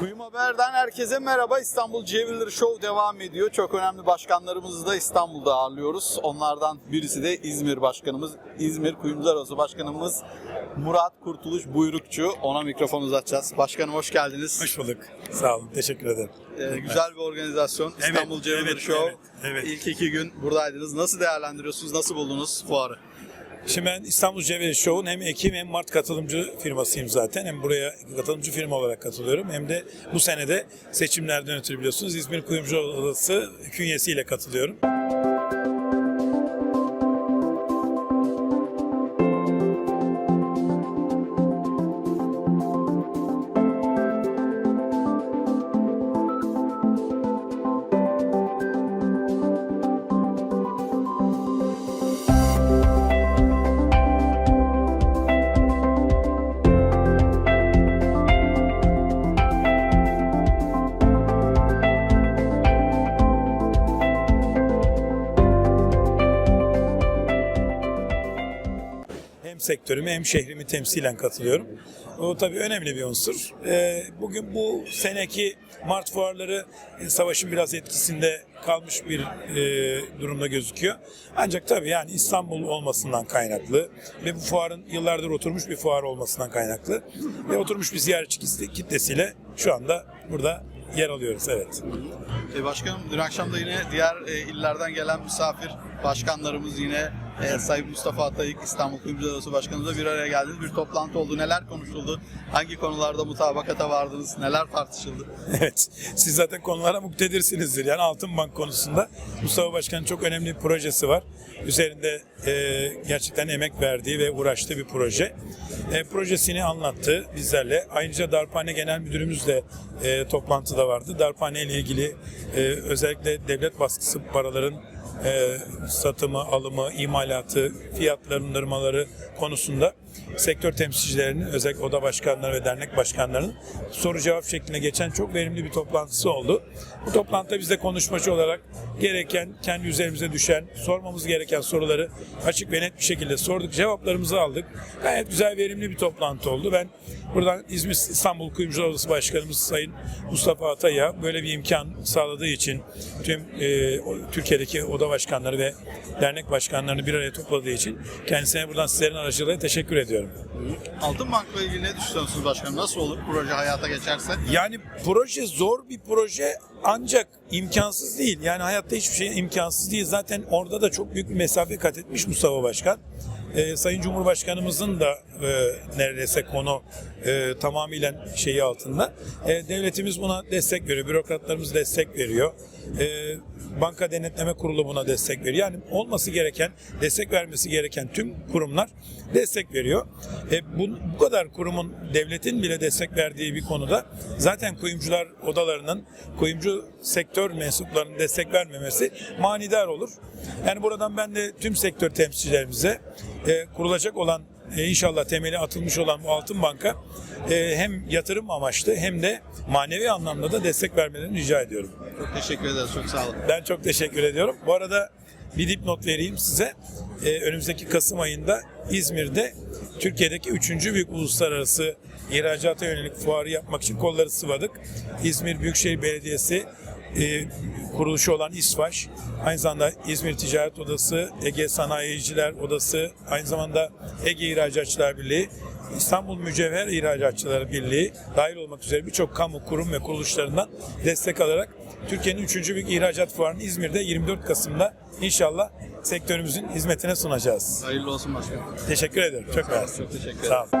Kuyum Haber'den herkese merhaba. İstanbul Cevizleri Show devam ediyor. Çok önemli başkanlarımızı da İstanbul'da ağırlıyoruz. Onlardan birisi de İzmir Başkanımız, İzmir Kuyumcular Odası Başkanımız Murat Kurtuluş Buyrukçu. Ona mikrofon uzatacağız. Başkanım hoş geldiniz. Hoş bulduk. Sağ olun. Teşekkür ederim. Ee, güzel bir organizasyon. Evet, İstanbul Cevizleri evet, Show. evet, evet. İlk iki gün buradaydınız. Nasıl değerlendiriyorsunuz? Nasıl buldunuz fuarı? Şimdi ben İstanbul Cevheri Show'un hem Ekim hem Mart katılımcı firmasıyım zaten. Hem buraya katılımcı firma olarak katılıyorum. Hem de bu senede seçimlerden ötürü biliyorsunuz İzmir Kuyumcu Odası künyesiyle katılıyorum. Sektörümü hem şehrimi temsilen katılıyorum. O tabii önemli bir unsur. Ee, Bugün bu seneki Mart fuarları e, savaşın biraz etkisinde kalmış bir e, durumda gözüküyor. Ancak tabii yani İstanbul olmasından kaynaklı ve bu fuarın yıllardır oturmuş bir fuar olmasından kaynaklı ve oturmuş bir ziyaretçi kitle- kitlesiyle şu anda burada yer alıyoruz. Evet. Ee, başkanım dün akşam da yine diğer e, illerden gelen misafir başkanlarımız yine e, Sayın Mustafa Atayık İstanbul Kuyumcular Odası Başkanımızla bir araya geldiniz. Bir toplantı oldu. Neler konuşuldu? Hangi konularda mutabakata vardınız? Neler tartışıldı? Evet. Siz zaten konulara muktedirsinizdir. Yani Altın Bank konusunda Mustafa Başkan'ın çok önemli bir projesi var. Üzerinde e, gerçekten emek verdiği ve uğraştığı bir proje. E, projesini anlattı bizlerle. Ayrıca Darphane Genel Müdürümüz de e, toplantıda vardı. Darphane ile ilgili e, özellikle devlet baskısı paraların e, satımı, alımı, imalatı, fiyatlandırmaları konusunda sektör temsilcilerinin, özellikle oda başkanları ve dernek başkanlarının soru cevap şeklinde geçen çok verimli bir toplantısı oldu. Bu toplantıda biz de konuşmacı olarak gereken, kendi üzerimize düşen, sormamız gereken soruları açık ve net bir şekilde sorduk, cevaplarımızı aldık. Gayet güzel, verimli bir toplantı oldu. Ben buradan İzmir İstanbul Kuyumcular Odası Başkanımız Sayın Mustafa Atay'a böyle bir imkan sağladığı için tüm e, Türkiye'deki oda başkanları ve dernek başkanlarını bir araya topladığı için kendisine buradan sizlerin aracılığıyla teşekkür ediyorum. Altın Bank'la ilgili ne düşünüyorsunuz başkanım? Nasıl olur proje hayata geçerse? Yani proje zor bir proje ancak imkansız değil. Yani hayatta hiçbir şey imkansız değil. Zaten orada da çok büyük bir mesafe kat etmiş Mustafa Başkan. Ee, Sayın Cumhurbaşkanımızın da e, neredeyse konu e, tamamıyla şeyi altında. E, devletimiz buna destek veriyor. Bürokratlarımız destek veriyor. E, Banka Denetleme Kurulu buna destek veriyor. Yani olması gereken, destek vermesi gereken tüm kurumlar destek veriyor. E, bu, bu kadar kurumun, devletin bile destek verdiği bir konuda zaten kuyumcular odalarının, kuyumcu sektör mensuplarının destek vermemesi manidar olur. Yani buradan ben de tüm sektör temsilcilerimize e, kurulacak olan e, inşallah temeli atılmış olan bu Altın Banka e, hem yatırım amaçlı hem de manevi anlamda da destek vermelerini rica ediyorum. Çok teşekkür ederiz. Çok sağ olun. Ben çok teşekkür ediyorum. Bu arada bir dipnot vereyim size. Ee, önümüzdeki Kasım ayında İzmir'de Türkiye'deki üçüncü büyük uluslararası ihracata yönelik fuarı yapmak için kolları sıvadık. İzmir Büyükşehir Belediyesi e, kuruluşu olan İSVAŞ, aynı zamanda İzmir Ticaret Odası, Ege Sanayiciler Odası, aynı zamanda Ege İhracatçılar Birliği, İstanbul Mücevher İhracatçıları Birliği dahil olmak üzere birçok kamu kurum ve kuruluşlarından destek alarak Türkiye'nin 3. büyük ihracat fuarını İzmir'de 24 Kasım'da inşallah sektörümüzün hizmetine sunacağız. Hayırlı olsun başkanım. Teşekkür ederim. Çok mersi. Çok teşekkür ederim. Sağ olun.